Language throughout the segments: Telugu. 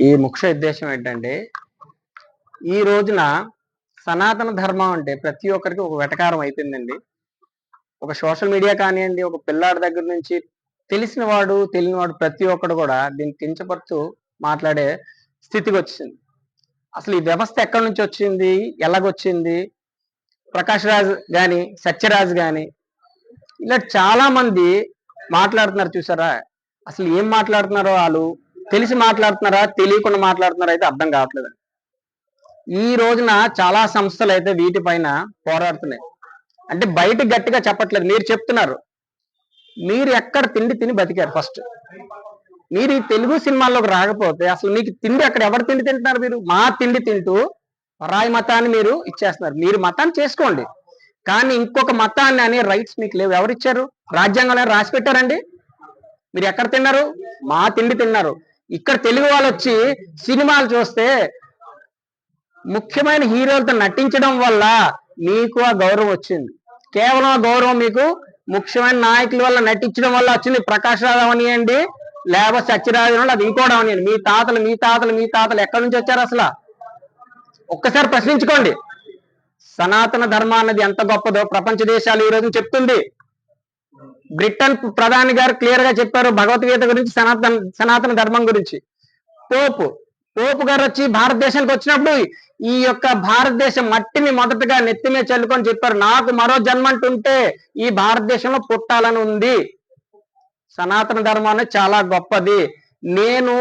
ఈ ముఖ్య ఉద్దేశం ఏంటంటే ఈ రోజున సనాతన ధర్మం అంటే ప్రతి ఒక్కరికి ఒక వెటకారం అయిపోయిందండి. ఒక సోషల్ మీడియా కానివ్వండి ఒక పిల్లాడి దగ్గర నుంచి తెలిసిన వాడు తెలియని వాడు ప్రతి ఒక్కడు కూడా దీన్ని కించపరుతూ మాట్లాడే స్థితికి వచ్చింది. అసలు ఈ వ్యవస్థ ఎక్కడి నుంచి వచ్చింది? ఎలాగొచ్చింది? ప్రకాష్ రాజ్ కానీ సత్యరాజ్ కానీ ఇలా చాలా మంది మాట్లాడుతున్నారు చూసారా? అసలు ఏం మాట్లాడుతున్నారో వాళ్ళు? తెలిసి మాట్లాడుతున్నారా తెలియకుండా మాట్లాడుతున్నారా అయితే అర్థం కావట్లేదు ఈ రోజున చాలా సంస్థలు అయితే వీటిపైన పోరాడుతున్నాయి. అంటే బయట గట్టిగా చెప్పట్లేదు మీరు చెప్తున్నారు. మీరు ఎక్కడ తిండి తిని బతికారు ఫస్ట్. మీరు ఈ తెలుగు సినిమాల్లోకి రాకపోతే అసలు మీకు తిండి అక్కడ ఎవరు తిండి తింటున్నారు మీరు? మా తిండి తింటూ పరాయి మతాన్ని మీరు ఇచ్చేస్తున్నారు. మీరు మతాన్ని చేసుకోండి. కానీ ఇంకొక మతాన్ని అనే రైట్స్ మీకు లేవు. ఎవరు ఇచ్చారు రాజ్యాంగంలో రాసి పెట్టారండి. మీరు ఎక్కడ తిన్నారు? మా తిండి తిన్నారు. ఇక్కడ తెలుగు వాళ్ళు వచ్చి సినిమాలు చూస్తే ముఖ్యమైన హీరోలతో నటించడం వల్ల మీకు ఆ గౌరవం వచ్చింది. కేవలం ఆ గౌరవం మీకు ముఖ్యమైన నాయకుల వల్ల నటించడం వల్ల వచ్చింది ప్రకాష్ రావు అవనియండి లేకపోతే సత్యరాజు అది ఇంకోటి అవనియండి మీ తాతలు మీ తాతలు మీ తాతలు ఎక్కడి నుంచి వచ్చారు అసలు? ఒక్కసారి ప్రశ్నించుకోండి. సనాతన ధర్మం అన్నది ఎంత గొప్పదో ప్రపంచ దేశాలు ఈ రోజు చెప్తుంది. బ్రిటన్ ప్రధాని గారు క్లియర్గా చెప్పారు భగవద్గీత గురించి సనాతన సనాతన ధర్మం గురించి. పోపు పోపు గారు వచ్చి భారతదేశానికి వచ్చినప్పుడు ఈ యొక్క భారతదేశం మట్టిని మొదటగా నెత్తిమే చల్లుకొని చెప్పారు నాకు మరో జన్మ అంటుంటే ఈ భారతదేశంలో పుట్టాలని ఉంది. సనాతన ధర్మాన్ని అనేది చాలా గొప్పది. నేను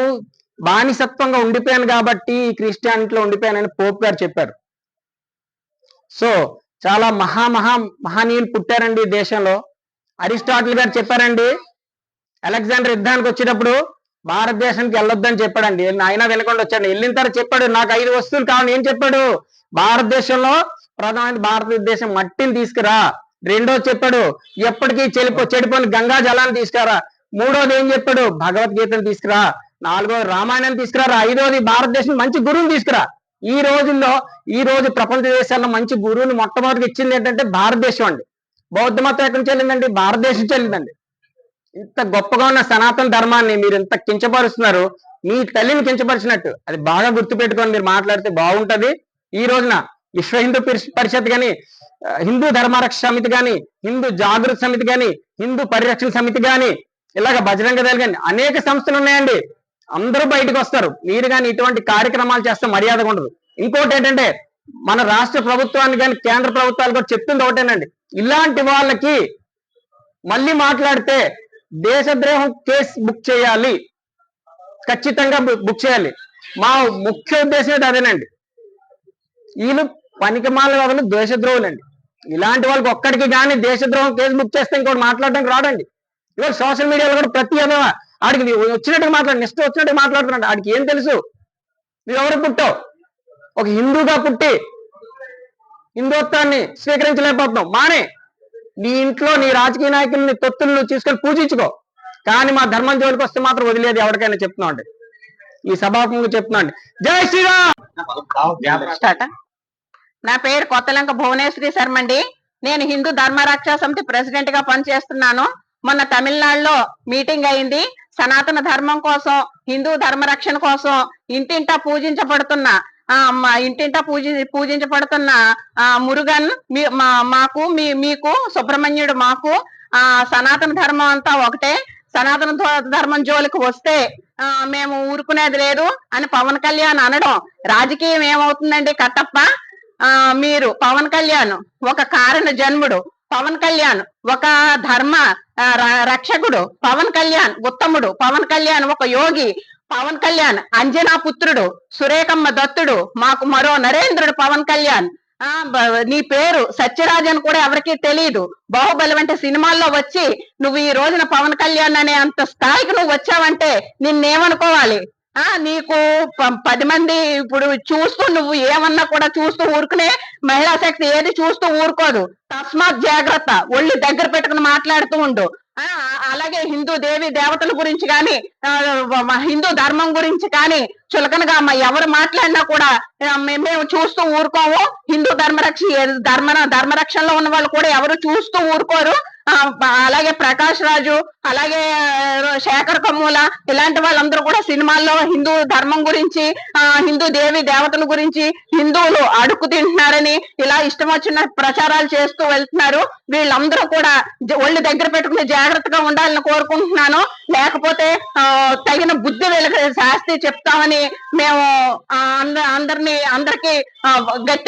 బానిసత్వంగా ఉండిపోయాను కాబట్టి ఈ క్రిస్టియానిటీలో ఉండిపోయానని పోప్ గారు చెప్పారు. సో చాలా మహా మహా మహనీయులు పుట్టారండి ఈ దేశంలో. అరిస్టాటిల్ గారు చెప్పారండి. అలెగ్జాండర్ యుద్ధానికి వచ్చేటప్పుడు భారతదేశానికి వెళ్ళొద్దని చెప్పాడండి. ఆయన వినకుండా వచ్చాడు. వెళ్ళిన తర్వాత చెప్పాడు నాకు ఐదు వస్తువులు కావాలి. ఏం చెప్పాడు? భారతదేశంలో ప్రధానమైన భారతదేశం మట్టిని తీసుకురా. రెండోది చెప్పాడు ఎప్పటికీ చెలిపో చెడిపోయిన గంగా జలాన్ని తీసుకురా మూడోది ఏం చెప్పాడు? భగవద్గీతను తీసుకురా. నాలుగోది రామాయణాన్ని తీసుకురా ఐదోది భారతదేశం మంచి గురువుని తీసుకురా. ఈ రోజుల్లో ఈ రోజు ప్రపంచ దేశాల్లో మంచి గురువుని మొట్టమొదటి ఇచ్చింది ఏంటంటే భారతదేశం అండి. బౌద్ధ మతం ఎక్కడి నుంచి వెళ్ళిందండి? భారతదేశం నుంచి వెళ్ళిందండి. ఇంత గొప్పగా ఉన్న సనాతన ధర్మాన్ని మీరు ఇంత కించపరుస్తున్నారు. మీ తల్లిని కించపరిచినట్టు. అది బాగా గుర్తుపెట్టుకొని మీరు మాట్లాడితే బాగుంటది. ఈ రోజున విశ్వ హిందూ పరిష్- పరిషత్ గాని హిందూ ధర్మరక్ష సమితి గాని హిందూ జాగృతి సమితి గాని హిందూ పరిరక్షణ సమితి గాని ఇలాగ బజరంగ దళ కానీ అనేక సంస్థలు ఉన్నాయండి. అందరూ బయటకు వస్తారు. మీరు కానీ ఇటువంటి కార్యక్రమాలు చేస్తే మర్యాద ఉండదు. ఇంకోటి ఏంటంటే మన రాష్ట్ర ప్రభుత్వాన్ని కానీ కేంద్ర ప్రభుత్వాలు కూడా చెప్తుంది ఒకటేనండి. ఇలాంటి వాళ్ళకి మళ్ళీ మాట్లాడితే దేశద్రోహం కేసు బుక్ చేయాలి. ఖచ్చితంగా బుక్ చేయాలి. మా ముఖ్య ఉద్దేశం అదేనండి. వీళ్ళు పనికిమాల వాళ్ళు దేశద్రోహులండి. ఇలాంటి వాళ్ళకి ఒక్కడికి కానీ దేశద్రోహం కేసు బుక్ చేస్తే ఇంకోటి మాట్లాడడానికి రాడండి ఇవాళ సోషల్ మీడియాలో కూడా ప్రతి ఏదో ఆడికి వచ్చినట్టుగా మాట్లాడు నిష్ట వచ్చినట్టుగా మాట్లాడుతున్నాడు. ఆడికి ఏం తెలుసు? నువ్వు ఎవరు పుట్టావు? ఒక హిందూగా పుట్టి హిందుత్వాన్ని స్వీకరించలేకపోతున్నావు. మానే. నీ ఇంట్లో నీ రాజకీయ నాయకుల్ని తొత్తులు నువ్వు తీసుకొని పూజించుకో. కానీ మా ధర్మం జోలికి వస్తే మాత్రం వదిలేదు ఎవరికైనా చెప్తున్నావు అండి ఈ సభాముఖంగా చెప్తున్నా అండి జై శ్రీరామ్! నా పేరు కొత్తలంక భువనేశ్వరి శర్మ అండి నేను హిందూ ధర్మరక్షా సమితి ప్రెసిడెంట్గా పనిచేస్తున్నాను. మొన్న తమిళనాడులో మీటింగ్ అయింది. సనాతన ధర్మం కోసం హిందూ ధర్మ రక్షణ కోసం ఇంటింటా పూజించబడుతున్న మా ఇంటింటా పూజి పూజించబడుతున్న ఆ మురుగన్ మీ మా- మాకు మీ మీకు సుబ్రహ్మణ్యుడు మాకు ఆ సనాతన ధర్మం అంతా ఒకటే. సనాతన ధర్మం జోలికి వస్తే ఆ మేము ఊరుకునేది లేదు అని పవన్ కళ్యాణ్ అనడం. రాజకీయం ఏమవుతుందండి కట్టప్ప? ఆ మీరు పవన్ కళ్యాణ్ ఒక కారణ జన్ముడు. పవన్ కళ్యాణ్ ఒక ధర్మ ర- రక్షకుడు. పవన్ కళ్యాణ్ ఉత్తముడు. పవన్ కళ్యాణ్ ఒక యోగి. పవన్ కళ్యాణ్ అంజనా పుత్రుడు సురేఖమ్మ దత్తుడు మాకు మరో నరేంద్రుడు పవన్ కళ్యాణ్. ఆ నీ పేరు సత్యరాజ్ అని కూడా ఎవరికీ తెలియదు బాహుబలి వంటి సినిమాల్లో వచ్చి నువ్వు ఈ రోజున పవన్ కళ్యాణ్ అనే అంత స్థాయికి నువ్వు వచ్చావంటే నిన్నేమనుకోవాలి? ఆ నీకు ప- పది మంది ఇప్పుడు చూస్తూ నువ్వు ఏమన్నా కూడా చూస్తూ ఊరుకునే మహిళా శక్తి ఏది చూస్తూ ఊరుకోదు. తస్మాత్ జాగ్రత్త ఒళ్ళు దగ్గర పెట్టుకుని మాట్లాడుతూ ఉండు. అలాగే హిందూ దేవి దేవతల గురించి కానీ హిందూ ధర్మం గురించి కానీ చులకనగా మా ఎవరు మాట్లాడినా కూడా మేము చూస్తూ ఊరుకోము. హిందూ ధర్మరక్ష ధర్మ ధర్మరక్షణలో ఉన్న వాళ్ళు కూడా ఎవరు చూస్తూ ఊరుకోరు. అలాగే ప్రకాష్ రాజు అలాగే శేఖర్ కమ్ముల ఇలాంటి వాళ్ళందరూ కూడా సినిమాల్లో హిందూ ధర్మం గురించి ఆ హిందూ దేవి దేవతల గురించి హిందువులు అడుక్కు తింటున్నారని ఇలా ఇష్టం వచ్చిన ప్రచారాలు చేస్తూ వెళ్తున్నారు. వీళ్ళందరూ కూడా ఒళ్ళు దగ్గర పెట్టుకుని జాగ్రత్తగా ఉండాలని కోరుకుంటున్నాను. లేకపోతే తగిన బుద్ధి వీళ్ళకి శాస్తి చెప్తామని మేము అందరినీ అందరికి గట్టి